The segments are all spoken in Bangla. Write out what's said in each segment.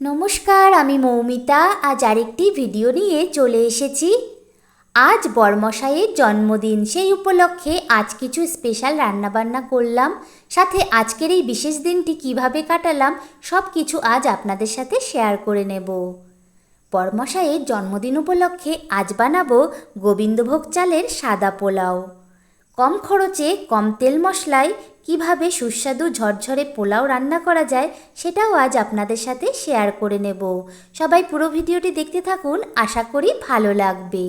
নমস্কার, আমি মৌমিতা। আজ আরেকটি ভিডিও নিয়ে চলে এসেছি। আজ বরমশাইয়ের জন্মদিন, সেই উপলক্ষে আজ কিছু স্পেশাল রান্নাবান্না করলাম। সাথে আজকের এই বিশেষ দিনটি কীভাবে কাটালাম, সব কিছু আজ আপনাদের সাথে শেয়ার করে নেব। বরমশাইয়ের জন্মদিন উপলক্ষে আজ বানাবো গোবিন্দভোগ চালের সাদা পোলাও। কম খরচে কম তেল মশলায় কীভাবে সুস্বাদু ঝরঝরে পোলাও রান্না করা যায় সেটাও আজ আপনাদের সাথে শেয়ার করে নেব। সবাই পুরো ভিডিওটি দেখতে থাকুন, আশা করি ভালো লাগবে।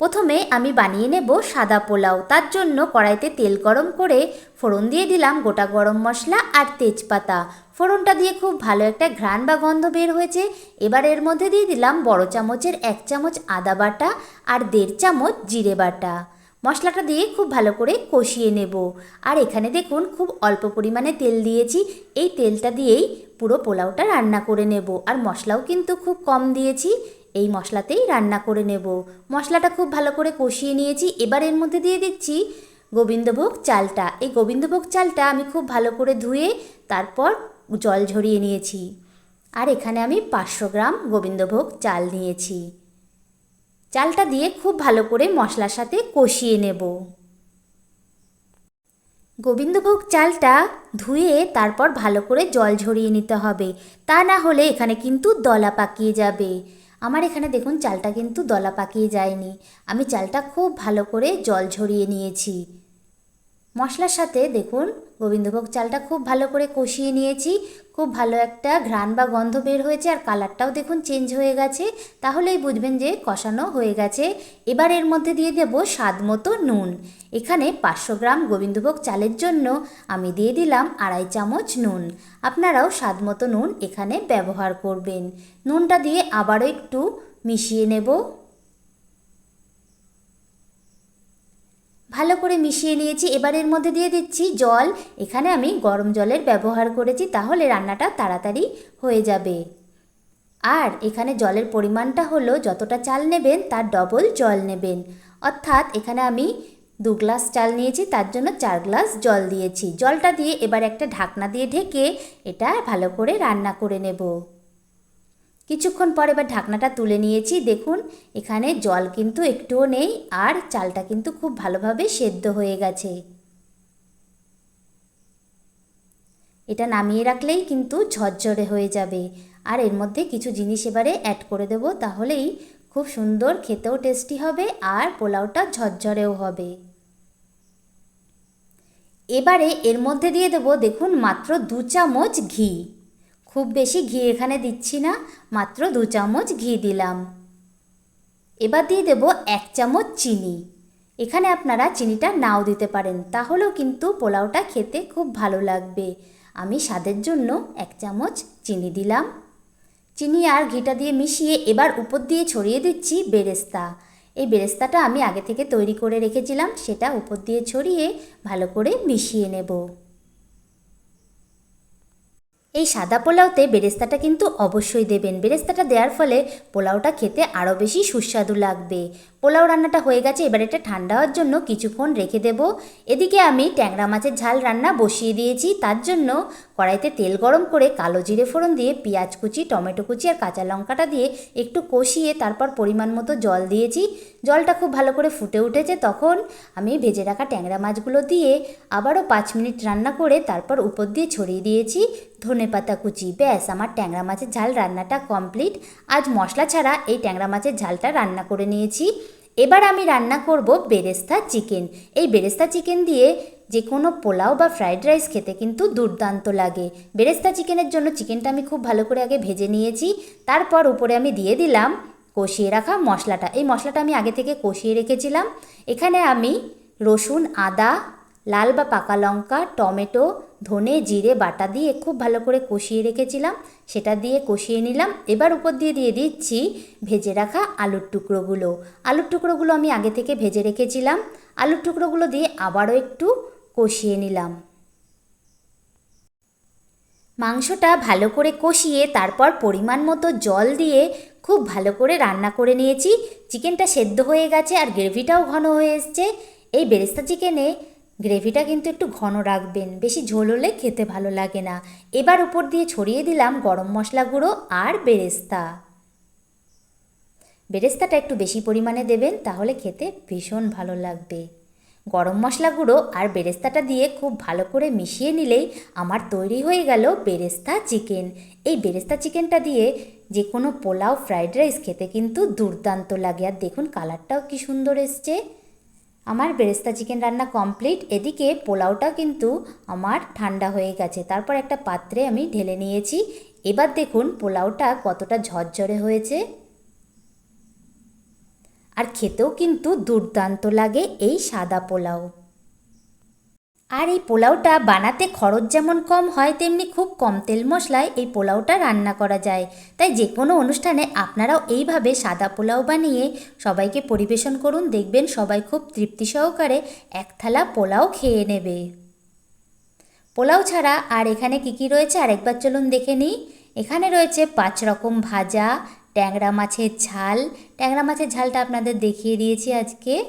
প্রথমে আমি বানিয়ে নেব সাদা পোলাও। তার জন্য কড়াইতে তেল গরম করে ফোড়ন দিয়ে দিলাম গোটা গরম মশলা আর তেজপাতা। ফোড়নটা দিয়ে খুব ভালো একটা ঘ্রাণ বা গন্ধ বের হয়েছে। এবার এর মধ্যে দিয়ে দিলাম বড় চামচের এক চামচ আদা বাটা আর দেড় চামচ জিরে বাটা। মশলাটা দিয়ে খুব ভালো করে কষিয়ে নেব। আর এখানে দেখুন খুব অল্প পরিমাণে তেল দিয়েছি। এই তেলটা দিয়েই পুরো পোলাওটা রান্না করে নেব। আর মশলাও কিন্তু খুব কম দিয়েছি। এই মশলাতেই রান্না করে নেব। মশলাটা খুব ভালো করে কষিয়ে নিয়েছি। এবার এর মধ্যে দিয়ে দিচ্ছি গোবিন্দভোগ চালটা। এই গোবিন্দভোগ চালটা আমি খুব ভালো করে ধুয়ে তারপর জল ঝরিয়ে নিয়েছি। আর এখানে আমি পাঁচশো গ্রাম গোবিন্দভোগ চাল নিয়েছি। চালটা দিয়ে খুব ভালো করে মশলার সাথে কষিয়ে নেব। গোবিন্দভোগ চালটা ধুয়ে তারপর ভালো করে জল ঝরিয়ে নিতে হবে। তা না হলে এখানে কিন্তু দলা পাকিয়ে যাবে। আমার এখানে দেখুন, চালটা কিন্তু দলা পাকিয়ে যায়নি। আমি চালটা খুব ভালো করে জল ঝরিয়ে নিয়েছি। মশলার সাথে দেখুন, গোবিন্দভোগ চালটা খুব ভালো করে কষিয়ে নিয়েছি। খুব ভালো একটা ঘ্রাণ বা গন্ধ বের হয়েছে আর কালারটাও দেখুন চেঞ্জ হয়ে গেছে। তাহলেই বুঝবেন যে কষানো হয়ে গেছে। এবার এর মধ্যে দিয়ে দেব স্বাদ মতো নুন। এখানে পাঁচশো গ্রাম গোবিন্দভোগ চালের জন্য আমি দিয়ে দিলাম আড়াই চামচ নুন। আপনারাও স্বাদ মতো নুন এখানে ব্যবহার করবেন। নুনটা দিয়ে আবারও একটু মিশিয়ে নেব। ভালো করে মিশিয়ে নিয়েছি, এবার এর মধ্যে দিয়ে দিচ্ছি জল। এখানে আমি গরম জলের ব্যবহার করেছি, তাহলে রান্নাটা তাড়াতাড়ি হয়ে যাবে। আর এখানে জলের পরিমাণটা হলো, যতটা চাল নেবেন তার ডবল জল নেবেন। অর্থাৎ এখানে আমি দু গ্লাস চাল নিয়েছি, তার জন্য চার গ্লাস জল দিয়েছি। জলটা দিয়ে এবার একটা ঢাকনা দিয়ে ঢেকে এটা ভালো করে রান্না করে নেব। কিছুক্ষণ পর এবার ঢাকনাটা তুলে নিয়েছি। দেখুন, এখানে জল কিন্তু একটুও নেই আর চালটা কিন্তু খুব ভালোভাবে সেদ্ধ হয়ে গেছে। এটা নামিয়ে রাখলেই কিন্তু ঝরঝরে হয়ে যাবে। আর এর মধ্যে কিছু জিনিস এবারে অ্যাড করে দেব, তাহলেই খুব সুন্দর খেতেও টেস্টি হবে আর পোলাওটা ঝরঝরেও হবে। এবারে এর মধ্যে দিয়ে দেব, দেখুন, মাত্র দু চামচ ঘি। খুব বেশি ঘি এখানে দিচ্ছি না, মাত্র দু চামচ ঘি দিলাম। এবার দিয়ে দেব এক চামচ চিনি। এখানে আপনারা চিনিটা নাও দিতে পারেন, তাহলেও কিন্তু পোলাওটা খেতে খুব ভালো লাগবে। আমি স্বাদের জন্য এক চামচ চিনি দিলাম। চিনি আর ঘিটা দিয়ে মিশিয়ে এবার উপর দিয়ে ছড়িয়ে দিচ্ছি বেরেস্তা। এই বেরেস্তাটা আমি আগে থেকে তৈরি করে রেখেছিলাম, সেটা উপর দিয়ে ছড়িয়ে ভালো করে মিশিয়ে নেব। এই সাদা পোলাওতে বেরেস্তাটা কিন্তু অবশ্যই দেবেন। বেরেস্তাটা দেওয়ার ফলে পোলাওটা খেতে আরও বেশি সুস্বাদু লাগবে। পোলাও রান্নাটা হয়ে গেছে, এবার এটা ঠান্ডা হওয়ার জন্য কিছুক্ষণ রেখে দেব। এদিকে আমি ট্যাংরা মাছের ঝাল রান্না বসিয়ে দিয়েছি, তার জন্য কড়াইতে তেল গরম করে কালো জিরে ফোড়ন দিয়ে পেঁয়াজ কুচি, টমেটো কুচি আর কাঁচা লঙ্কাটা দিয়ে একটু কষিয়ে তারপর পরিমাণ মতো জল দিয়েছি। জলটা খুব ভালো করে ফুটে উঠেছে তখন আমি ভেজে রাখা ট্যাংরা মাছগুলো দিয়ে আবারও পাঁচ মিনিট রান্না করে তারপর উপর দিয়ে ছড়িয়ে দিয়েছি। ধনে পাতা কুচি, ব্যাস, আমার ট্যাংরা মাছের ঝাল রান্নাটা কমপ্লিট। আজ মশলা ছাড়া এই ট্যাংরা মাছের ঝালটা রান্না করে নিয়েছি। এবার আমি রান্না করব বেরেস্তা চিকেন। এই বেরেস্তা চিকেন দিয়ে যে কোনো পোলাও বা ফ্রাইড রাইস খেতে কিন্তু দুর্দান্ত লাগে। বেরেস্তা চিকেনের জন্য চিকেনটা আমি খুব ভালো করে আগে ভেজে নিয়েছি, তারপর উপরে আমি দিয়ে দিলাম কষিয়ে রাখা মশলাটা। এই মশলাটা আমি আগে থেকে কষিয়ে রেখেছিলাম। এখানে আমি রসুন, আদা, লাল বা পাকা লঙ্কা, টমেটো, ধনে, জিরে, বাটা দিয়ে খুব ভালো করে কষিয়ে রেখেছিলাম। সেটা দিয়ে কষিয়ে নিলাম। এবার উপর দিয়ে দিয়ে দিচ্ছি ভেজে রাখা আলুর টুকরোগুলো। আলুর টুকরোগুলো আমি আগে থেকে ভেজে রেখেছিলাম। আলুর টুকরোগুলো দিয়ে আবারও একটু কষিয়ে নিলাম। মাংসটা ভালো করে কষিয়ে তারপর পরিমাণ মতো জল দিয়ে খুব ভালো করে রান্না করে নিয়েছি। চিকেনটা সেদ্ধ হয়ে গেছে আর গ্রেভিটাও ঘন হয়ে এসছে। এই বেরেস্তা চিকেনে গ্রেভিটা কিন্তু একটু ঘন রাখবেন, বেশি ঝোল হলে খেতে ভালো লাগে না। এবার উপর দিয়ে ছড়িয়ে দিলাম গরম মশলা গুঁড়ো আর বেরেস্তা। বেরেস্তাটা একটু বেশি পরিমাণে দেবেন, তাহলে খেতে ভীষণ ভালো লাগবে। গরম মশলা গুঁড়ো আর বেরেস্তাটা দিয়ে খুব ভালো করে মিশিয়ে নিলেই আমার তৈরি হয়ে গেল বেরেস্তা চিকেন। এই বেরেস্তা চিকেনটা দিয়ে যে কোনো পোলাও, ফ্রাইড রাইস খেতে কিন্তু দুর্দান্ত লাগে। আর দেখুন, কালারটাও কি সুন্দর এসছে। আমার বেরেস্তা চিকেন রান্না কমপ্লিট। এদিকে পোলাওটা কিন্তু আমার ঠান্ডা হয়ে গেছে। তারপর একটা পাত্রে আমি ঢেলে নিয়েছি। এবার দেখুন, পোলাওটা কতটা ঝরঝরে হয়েছে। আর খেতেও কিন্তু দুর্দান্ত লাগে এই সাদা পোলাও। আর এই পোলাওটা বানাতে খরচ যেমন কম হয়, তেমনি খুব কম তেল মশলায় এই পোলাওটা রান্না করা যায়। তাই যে কোনো অনুষ্ঠানে আপনারাও এইভাবে সাদা পোলাও বানিয়ে সবাইকে পরিবেশন করুন। দেখবেন সবাই খুব তৃপ্তি সহকারে এক থালা পোলাও খেয়ে নেবে। পোলাও ছাড়া আর এখানে কি কি রয়েছে? আরেকবার চলুন দেখে নিই। এখানে রয়েছে পাঁচ রকম ভাজা ট্যাংরা মাছের ঝাল। ট্যাংরা মাছের ঝালটা আপনাদের দেখিয়ে দিয়েছি আজকে।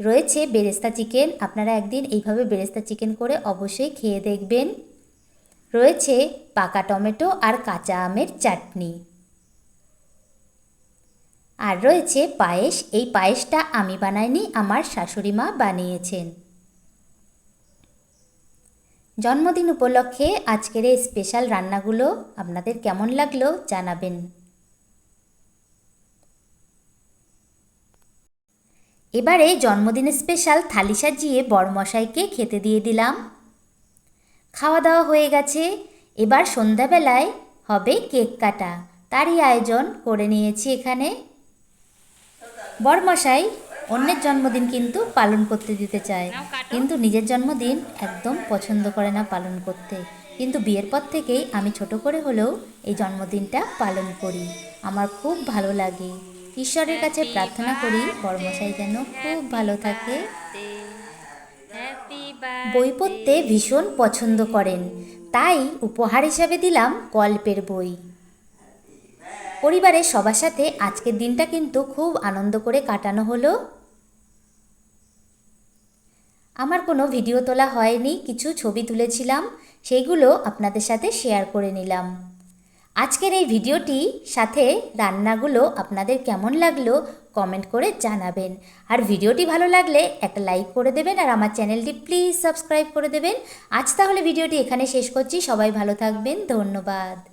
রয়েছে বেরেস্তা চিকেন। আপনারা একদিন এইভাবে বেরেস্তা চিকেন করে অবশ্যই খেয়ে দেখবেন। রয়েছে পাকা টমেটো আর কাঁচা আমের চাটনি। আর রয়েছে পায়েস। এই পায়েসটা আমি বানাইনি, আমার শাশুড়ি মা বানিয়েছেন। জন্মদিন উপলক্ষে আজকের এই স্পেশাল রান্নাগুলো আপনাদের কেমন লাগল জানাবেন। এবারে জন্মদিনের স্পেশাল থালি সাজিয়ে বড়মশাইকে খেতে দিয়ে দিলাম। খাওয়া দাওয়া হয়ে গেছে। এবার সন্ধ্যাবেলায় হবে কেক কাটা। তারই আয়োজন করে নিয়েছি এখানে। বড়মশাই অন্যের জন্মদিন কিন্তু পালন করতে দিতে চায়। কিন্তু নিজের জন্মদিন একদম পছন্দ করে না পালন করতে। কিন্তু বিয়ের পর থেকেই আমি ছোট করে হলেও এই জন্মদিনটা পালন করি। আমার খুব ভালো লাগে। ঈশ্বরের কাছে প্রার্থনা করি বড়মশাই যেন খুব ভালো থাকে। বই পড়তে ভীষণ পছন্দ করেন, তাই উপহার হিসাবে দিলাম গল্পের বই। পরিবারের সবার সাথে আজকের দিনটা কিন্তু খুব আনন্দ করে কাটানো হলো। আমার কোনো ভিডিও তোলা হয়নি, কিছু ছবি তুলেছিলাম সেইগুলো আপনাদের সাথে শেয়ার করে নিলাম। আজকের এই ভিডিওটি সাথে রান্নাগুলো আপনাদের কেমন লাগল কমেন্ট করে জানাবেন। আর ভিডিওটি ভালো লাগলে একটা লাইক করে দেবেন আর আমার চ্যানেলটি প্লিজ সাবস্ক্রাইব করে দেবেন। আজ তাহলে ভিডিওটি এখানে শেষ করছি। সবাই ভালো থাকবেন। ধন্যবাদ।